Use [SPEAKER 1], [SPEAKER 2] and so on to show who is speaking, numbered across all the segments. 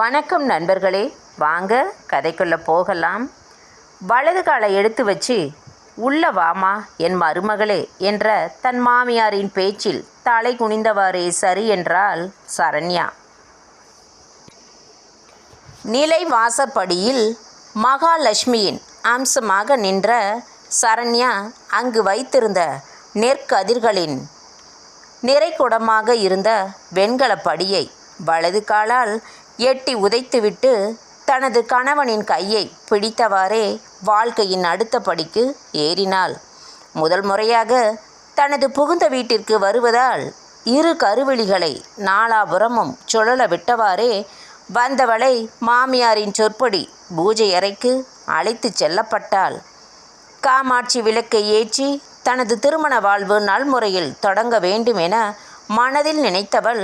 [SPEAKER 1] வணக்கம் நண்பர்களே. வாங்க கதைக்குள்ளே போகலாம். வலது காலை எடுத்து வச்சு உள்ள வாமா என் மருமகளே என்ற தன் மாமியாரின் பேச்சில் தலை குனிந்தவாறே சரி என்றாள் சரண்யா. நிலை வாசற்படியில் மகாலட்சுமியின் அம்சமாக நின்ற சரண்யா அங்கு வைத்திருந்த நெற்கதிர்களின் நிறைகுடமாக இருந்த வெண்கலப்படியை வலது காலால் எட்டி உதைத்துவிட்டு தனது கணவனின் கையை பிடித்தவாறே வாழ்க்கையின் அடுத்த படிக்கு ஏறினாள். முதல் முறையாக தனது புகுந்த வீட்டிற்கு வருவதால் இரு கருவெளிகளை நாலாபுறமும் சுழல விட்டவாறே வந்தவளை மாமியாரின் சொற்படி பூஜை அறைக்கு அழைத்து செல்லப்பட்டாள். காமாட்சி விளக்கை ஏற்றி தனது திருமண வாழ்வு நல்முறையில் தொடங்க வேண்டும் என மனதில் நினைத்தவள்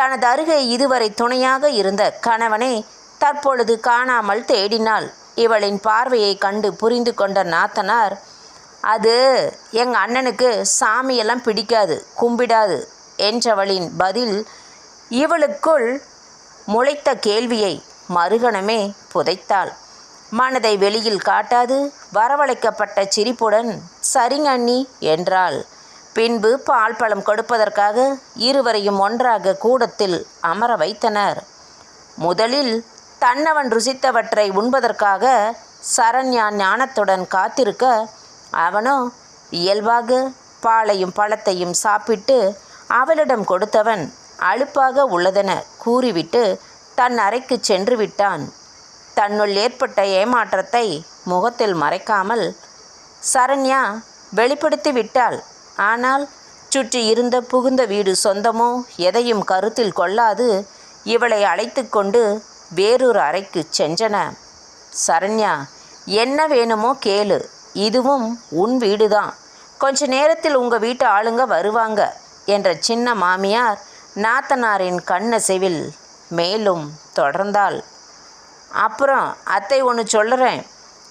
[SPEAKER 1] தனது அருகே இதுவரை துணையாக இருந்த கணவனை தற்பொழுது காணாமல் தேடினாள். இவளின் பார்வையை கண்டு புரிந்து கொண்ட நாத்தனார் அது எங்கள் அண்ணனுக்கு சாமியெல்லாம் பிடிக்காது கும்பிடாது என்றவளின் பதில் இவளுக்குள் முளைத்த கேள்வியை மறுகணமே புதைத்தாள். மனதை வெளியில் காட்டாது வரவழைக்கப்பட்ட சிரிப்புடன் சரிங்க அண்ணி என்றாள். பின்பு பால் பழம் கொடுப்பதற்காக இருவரையும் ஒன்றாக கூடத்தில் அமர வைத்தனர். முதலில் தன்னவன் ருசித்தவற்றை உண்பதற்காக சரண்யா ஞானத்துடன் காத்திருக்க அவனோ இயல்பாக பாலையும் பழத்தையும் சாப்பிட்டு அவளிடம் கொடுத்தவன் அலுப்பாக உள்ளதென கூறிவிட்டு தன் அறைக்கு சென்று விட்டான். தன்னுள் ஏற்பட்ட ஏமாற்றத்தை முகத்தில் மறைக்காமல் சரண்யா வெளிப்படுத்தி விட்டாள். ஆனால் சுற்றி இருந்த புகுந்த வீடு சொந்தமோ எதையும் கருத்தில் கொள்ளாது. இவளை அழைத்து கொண்டு வேறொரு அறைக்கு சென்றன. சரண்யா என்ன வேணுமோ கேளு. இதுவும் உன் வீடுதான். கொஞ்ச நேரத்தில் உங்கள் வீட்டு ஆளுங்க வருவாங்க என்ற சின்ன மாமியார் நாத்தனாரின் கண்ணசைவில் மேலும் தொடர்ந்தாள். அப்புறம் அத்தை ஒன்று சொல்லுறேன்.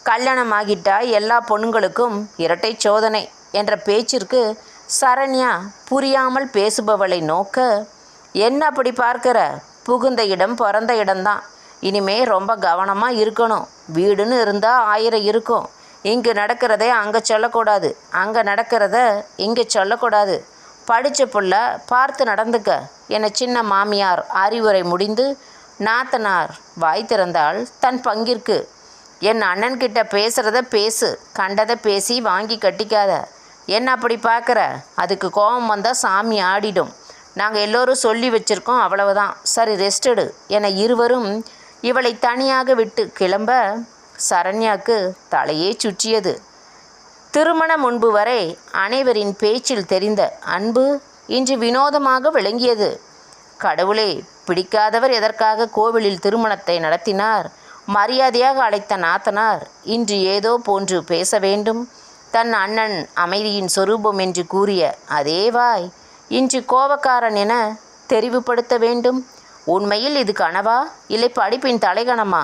[SPEAKER 1] கல்யாணம் ஆகிட்டா எல்லா பொண்ணுங்களுக்கும் இரட்டை சோதனை. என்ற பேச்சிற்கு சரண்யா புரியாமல் பேசுபவளை நோக்க என்ன அப்படி பார்க்கிற? புகுந்த இடம் பிறந்த இடம்தான். இனிமே ரொம்ப கவனமாக இருக்கணும். வீடுன்னு இருந்தால் ஆயிரம் இருக்கும். இங்கு நடக்கிறதே அங்கே சொல்லக்கூடாது. அங்கே நடக்கிறத இங்கே சொல்லக்கூடாது. படித்த புள்ள பார்த்து நடந்துக்க என சின்ன மாமியார் அறிவுரை முடிந்து நாத்தனார் வாய் திறந்தால் தன் பங்கிற்கு. என் அண்ணன்கிட்ட பேசுகிறத பேசு. கண்டதை பேசி வாங்கி கட்டிக்காத. என்ன அப்படி பார்க்குற? அதுக்கு கோபம் வந்தால் சாமி ஆடிடும். நாங்கள் எல்லோரும் சொல்லி வச்சுருக்கோம் அவ்வளவுதான். சரி ரெஸ்டடு என இருவரும் இவளை தனியாக விட்டு கிளம்ப சரண்யாக்கு தலையே சுற்றியது. திருமணம் முன்பு வரை அனைவரின் பேச்சில் தெரிந்த அன்பு இன்று வினோதமாக விளங்கியது. கடவுளே பிடிக்காதவர் எதற்காக கோவிலில் திருமணத்தை நடத்தினார்? மரியாதையாக அழைத்த நாத்தனார் இன்று ஏதோ போன்று பேச வேண்டும். தன் அண்ணன் அமைதியின் சொரூபம் என்று கூறிய அதே வாய் இன்று கோபக்காரன் என தெரிவுபடுத்த வேண்டும். உண்மையில் இது கனவா? இல்லை படிப்பின் தலைகணமா?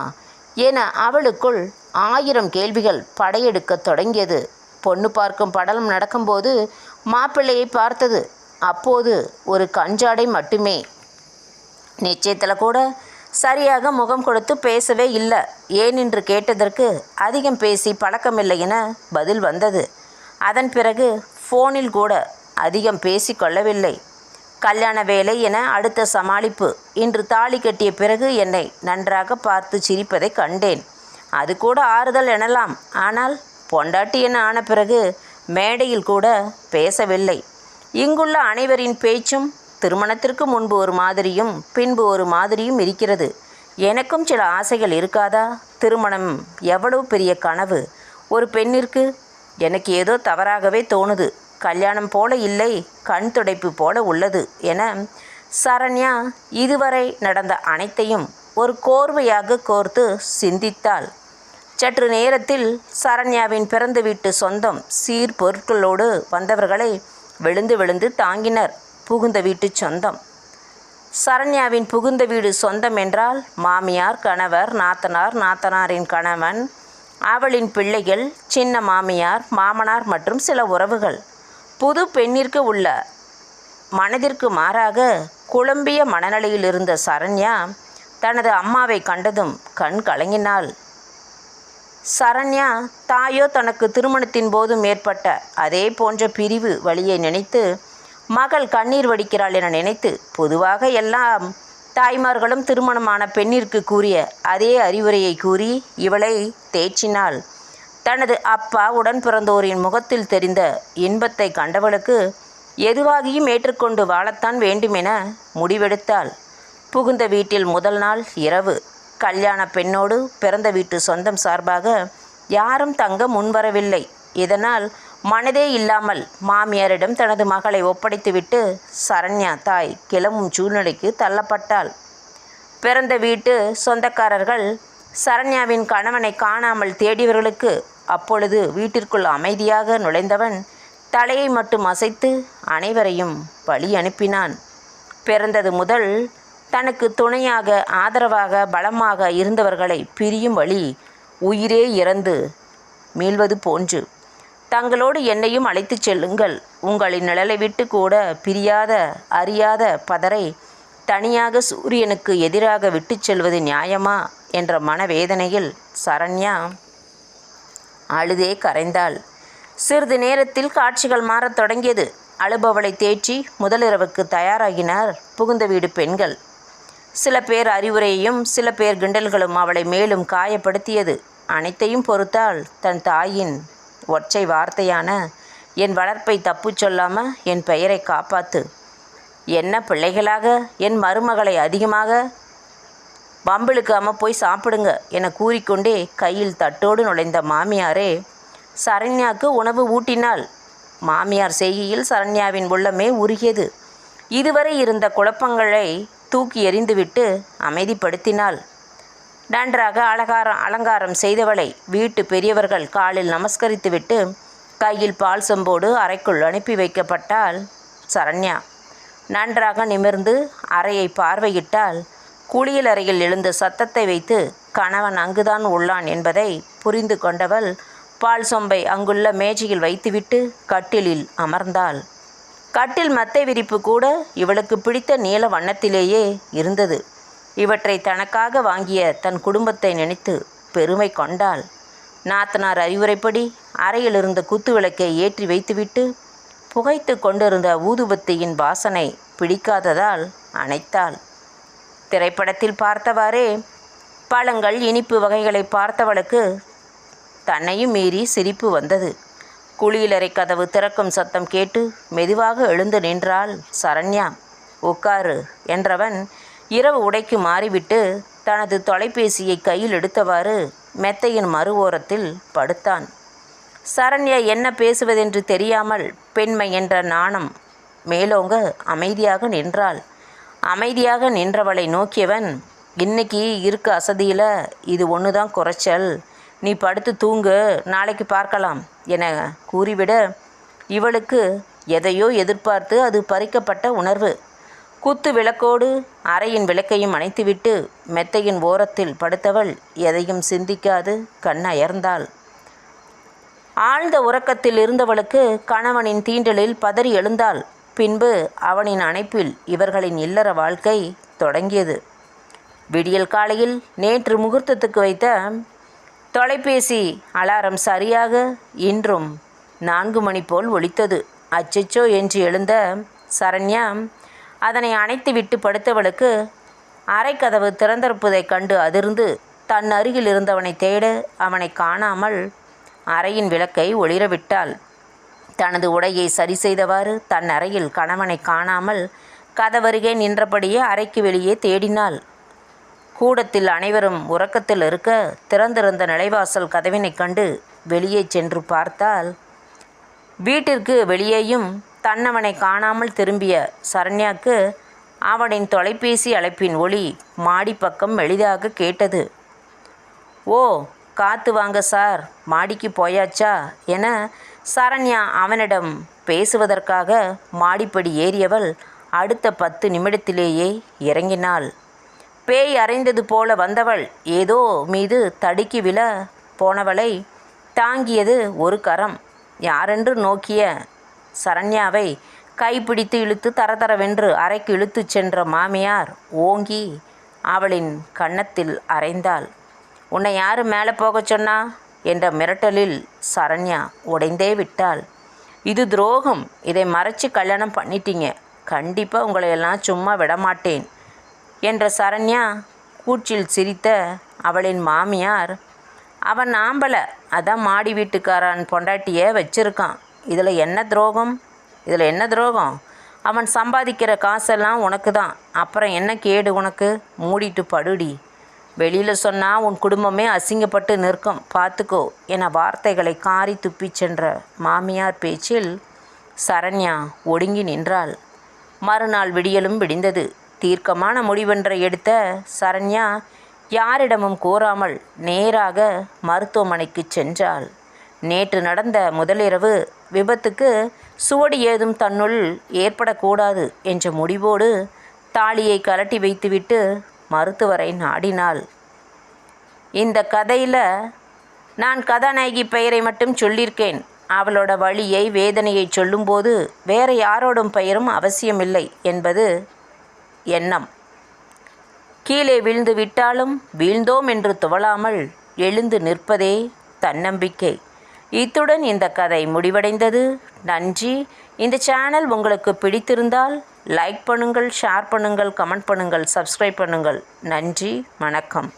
[SPEAKER 1] என அவளுக்குள் ஆயிரம் கேள்விகள் படையெடுக்கத் தொடங்கியது. பொண்ணு பார்க்கும் படலம் நடக்கும்போது மாப்பிள்ளையை பார்த்தது. அப்போது ஒரு கஞ்சாடை மட்டுமே. நிச்சயத்தில் கூட சரியாக முகம் கொடுத்து பேசவே இல்லை. ஏன் என்று கேட்டதற்கு அதிகம் பேசி பழக்கமில்லை என பதில் வந்தது. அதன் பிறகு ஃபோனில் கூட அதிகம் பேசி கொள்ளவில்லை. கல்யாண வேலை என அடுத்த சமாளிப்பு. இன்று தாலி கட்டிய பிறகு என்னை நன்றாக பார்த்து சிரிப்பதை கண்டேன். அது கூட ஆறுதல் எனலாம். ஆனால் பொண்டாட்டி என ஆன பிறகு மேடையில் கூட பேசவில்லை. இங்குள்ள அனைவரின் பேச்சும் திருமணத்திற்கு முன்பு ஒரு மாதிரியும் பின்பு ஒரு மாதிரியும் இருக்கிறது. எனக்கும் சில ஆசைகள் இருக்காதா? திருமணம் எவ்வளவு பெரிய கனவு? ஒரு பெண்ணிற்கு எனக்கு ஏதோ தவறாகவே தோணுது. கல்யாணம் போல இல்லை கண் துடைப்பு போல உள்ளது என சரண்யா இதுவரை நடந்த அனைத்தையும் ஒரு கோர்வையாக கோர்த்து சிந்தித்தாள். சற்று நேரத்தில் சரண்யாவின் பிறந்த வீட்டு சொந்தம் சீர் பொருட்களோடு வந்தவர்களை விழுந்து விழுந்து தாங்கினர். புகுந்த வீட்டு சொந்தம். சரண்யாவின் புகுந்த வீடு சொந்தம் என்றால் மாமியார் கணவர் நாத்தனார் நாத்தனாரின் கணவன் அவளின் பிள்ளைகள் சின்ன மாமியார் மாமனார் மற்றும் சில உறவுகள். புது பெண்ணிற்கு உள்ள மனதிற்கு மாறாக குழம்பிய மனநிலையில் இருந்த சரண்யா தனது அம்மாவை கண்டதும் கண் கலங்கினாள். சரண்யா தாயோ தனக்கு திருமணத்தின் போதும் ஏற்பட்ட அதே போன்ற பிரிவு வழியை நினைத்து மகள் கண்ணீர் வடிக்கிறாள் என நினைத்து பொதுவாக எல்லாம் தாய்மார்களும் திருமணமான பெண்ணிற்கு கூறிய அதே அறிவுரையை கூறி இவளை தேய்ச்சினாள். தனது அப்பா உடன் பிறந்தோரின் முகத்தில் தெரிந்த இன்பத்தை கண்டவளுக்கு எதுவாகியும் ஏற்றுக்கொண்டு வாழத்தான் வேண்டுமென முடிவெடுத்தாள். புகுந்த வீட்டில் முதல் நாள் இரவு. கல்யாண பெண்ணோடு பிறந்த வீட்டு சொந்தம் சார்பாக யாரும் தங்க முன்வரவில்லை. இதனால் மனதே இல்லாமல் மாமியாரிடம் தனது மகளை ஒப்படைத்துவிட்டு சரண்யா தாய் கிளம்பும் சூழ்நிலைக்கு தள்ளப்பட்டாள். பிறந்த வீட்டு சொந்தக்காரர்கள் சரண்யாவின் கணவனை காணாமல் தேடியவர்களுக்கு அப்பொழுது வீட்டிற்குள் அமைதியாக நுழைந்தவன் தலையை மட்டும் அசைத்து அனைவரையும் வழி அனுப்பினான். பிறந்தது முதல் தனக்கு துணையாக ஆதரவாக பலமாக இருந்தவர்களை பிரியும் வழி உயிரே இறந்து மீள்வது போன்று தங்களோடு என்னையும் அழைத்துச் செல்லுங்கள். உங்களின் நிழலை விட்டு கூட பிரியாத அறியாத பதரை தனியாக சூரியனுக்கு எதிராக விட்டுச் செல்வது நியாயமா? என்ற மனவேதனையில் சரண்யா அழுதே கரைந்தாள். சிறிது நேரத்தில் காட்சிகள் மாறத் தொடங்கியது. அழுபவளை தேற்றி முதலிரவுக்கு தயாராகினார் புகுந்த வீடு பெண்கள். சில பேர் அறிவுரையும் சில பேர் கிண்டல்களும் அவளை மேலும் காயப்படுத்தியது. அனைத்தையும் பொறுத்தால் தன் தாயின் ஒற்றை வார்த்தையான என் வளர்ப்பை தப்பு சொல்லாமல் என் பெயரை காப்பாத்து. என்ன பிள்ளைகளாக என் மருமகளை அதிகமாக? வம்பிழுக்காம போய் சாப்பிடுங்க என கூறிக்கொண்டே கையில் தட்டோடு நுழைந்த மாமியாரே சரண்யாவுக்கு உணவு ஊட்டினாள் மாமியார் செய்கையில் சரண்யாவின் உள்ளமே உருகியது. இதுவரை இருந்த குழப்பங்களை தூக்கி எறிந்துவிட்டு அமைதிப்படுத்தினாள். நன்றாக அலங்காரம் அலங்காரம் செய்தவளை வீட்டு பெரியவர்கள் காலில் நமஸ்கரித்துவிட்டு கையில் பால் செம்போடு அறைக்குள் அனுப்பி வைக்கப்பட்டாள் சரண்யா நன்றாக நிமிர்ந்து அறையை பார்வையிட்டால் குளியல் அறையில் எழுந்த சத்தத்தை வைத்து கணவன் அங்குதான் உள்ளான் என்பதை புரிந்து கொண்டவள் பால் சொம்பை அங்குள்ள மேஜையில் வைத்துவிட்டு கட்டிலில் அமர்ந்தாள். கட்டில் மத்தை விரிப்பு கூட இவளுக்கு பிடித்த நீல வண்ணத்திலேயே இருந்தது. இவற்றை தனக்காக வாங்கிய தன் குடும்பத்தை நினைத்து பெருமை கொண்டாள். நாத்தனார் அறிவுரைப்படி அறையில் இருந்த குத்து விளக்கை ஏற்றி வைத்துவிட்டு புகைத்து கொண்டிருந்த ஊதுபத்தியின் வாசனை பிடிக்காததால் அணைத்தாள். திரைப்படத்தில் பார்த்தவாறே பழங்கள் இனிப்பு வகைகளை பார்த்தவளுக்கு தன்னையும் மீறி சிரிப்பு வந்தது. குளியலறை கதவு திறக்கும் சத்தம் கேட்டு மெதுவாக எழுந்து நின்றாள் சரண்யா. உட்காரு என்றவன் இரவு உடைக்கு மாறிவிட்டு தனது தொலைபேசியை கையில் எடுத்தவாறு மெத்தையின் மறு ஓரத்தில் படுத்தான். சரண்யா என்ன பேசுவதென்று தெரியாமல் பெண்மை என்ற நாணம் மேலோங்க அமைதியாக நின்றாள். அமைதியாக நின்றவளை நோக்கியவன் இன்னைக்கு இருக்க அசதியில் இது ஒன்று தான் குறைச்சல். நீ படுத்து தூங்கு நாளைக்கு பார்க்கலாம் என கூறிவிட இவளுக்கு எதையோ எதிர்பார்த்து அது பறிக்கப்பட்ட உணர்வு. குத்து விளக்கோடு அறையின் விளக்கையும் அணைத்துவிட்டு மெத்தையின் ஓரத்தில் படுத்தவள் எதையும் சிந்திக்காது கண்ணயர்ந்தாள். ஆழ்ந்த உறக்கத்தில் இருந்தவளுக்கு கணவனின் தீண்டலில் பதறி எழுந்தாள். பின்பு அவனின் அணைப்பில் இவர்களின் இல்லற வாழ்க்கை தொடங்கியது. விடியல் காலையில் நேற்று முகூர்த்தத்துக்கு வைத்த தொலைபேசி அலாரம் சரியாக இன்றும் நான்கு மணி போல் ஒலித்தது. அச்சச்சோ என்று எழுந்த சரண்யா அதனை அணைத்துவிட்டு படுத்தவளுக்கு அரைக்கதவு திறந்திருப்பதைக் கண்டு அதிர்ந்து தன் அருகில் இருந்தவனை தேட அவனை காணாமல் அறையின் விளக்கை ஒளிரவிட்டாள் தனது உடையை சரி செய்தவாறு தன் அறையில் கணவனை காணாமல் கதவருகே நின்றபடியே அறைக்கு வெளியே தேடினாள். கூடத்தில் அனைவரும் உறக்கத்தில் இருக்க திறந்திருந்த நிலைவாசல் கதவினைக் கண்டு வெளியே சென்று பார்த்தால் வீட்டிற்கு வெளியேயும் தன்னவனை காணாமல் திரும்பிய சரண்யாக்கு அவனின் தொலைபேசி அழைப்பின் ஒளி மாடி பக்கம் எளிதாக கேட்டது. ஓ காத்து வாங்க சார். மாடிக்கு போயாச்சா? என சரண்யா அவனிடம் பேசுவதற்காக மாடிப்படி ஏறியவள் அடுத்த பத்து நிமிடத்திலேயே இறங்கினாள். பேய் அறைந்தது போல வந்தவள் ஏதோ மீது தடுக்கி விழ போனவளை தாங்கியது ஒரு கரம். யாரென்று நோக்கிய சரண்யாவை கைப்பிடித்து இழுத்து தரதரவென்று அறைக்கு இழுத்துச் சென்ற மாமியார் ஓங்கி அவளின் கன்னத்தில் அரைந்தாள் உன்னை யாரு மேலே போகச் சொன்னா? என்ற மிரட்டலில் சரண்யா உடைந்தே விட்டாள். இது துரோகம். இதை மறைச்சி கல்யாணம் பண்ணிட்டீங்க. கண்டிப்பாக உங்களையெல்லாம் சும்மா விடமாட்டேன் என்ற சரண்யா கூச்சில் சிரித்த அவளின் மாமியார் அவன் ஆம்பளை. அதான் மாடி வீட்டுக்காரன் பொண்டாட்டியை வச்சிருக்கான். இதில் என்ன துரோகம்? இதில் என்ன துரோகம்? அவன் சம்பாதிக்கிற காசெல்லாம் உனக்கு தான். அப்புறம் என்ன கேடு உனக்கு? மூடிட்டு படுடி. வெளியில் சொன்னால் உன் குடும்பமே அசிங்கப்பட்டு நிற்கும். பார்த்துக்கோ. என வார்த்தைகளை காரி துப்பிச் சென்ற மாமியார் பேச்சில் சரண்யா ஒடுங்கி நின்றாள். மறுநாள் விடியலும் விடிந்தது. தீர்க்கமான முடிவென்றை எடுத்த சரண்யா யாரிடமும் கூறாமல் நேராக மருத்துவமனைக்கு சென்றாள். நேற்று நடந்த முதலிரவு விபத்துக்கு சுவடி ஏதும் தன்னுள் ஏற்படக்கூடாது என்ற முடிவோடு தாலியை கலட்டி வைத்துவிட்டு மருத்துவரை நாடினாள். இந்த கதையில் நான் கதாநாயகி பெயரை மட்டும் சொல்லியிருக்கேன். அவளோட வழியை வேதனையை சொல்லும்போது வேற யாரோடும் பெயரும் அவசியமில்லை என்பது எண்ணம். கீழே வீழ்ந்து விட்டாலும் வீழ்ந்தோம் என்று துவளாமல் எழுந்து நிற்பதே தன்னம்பிக்கை. இத்துடன் இந்த கதை முடிவடைந்தது. நன்றி. இந்த சேனல் உங்களுக்கு பிடித்திருந்தால் லைக் பண்ணுங்கள் ஷேர் பண்ணுங்கள் கமெண்ட் பண்ணுங்கள் சப்ஸ்கிரைப் பண்ணுங்கள். நன்றி. வணக்கம்.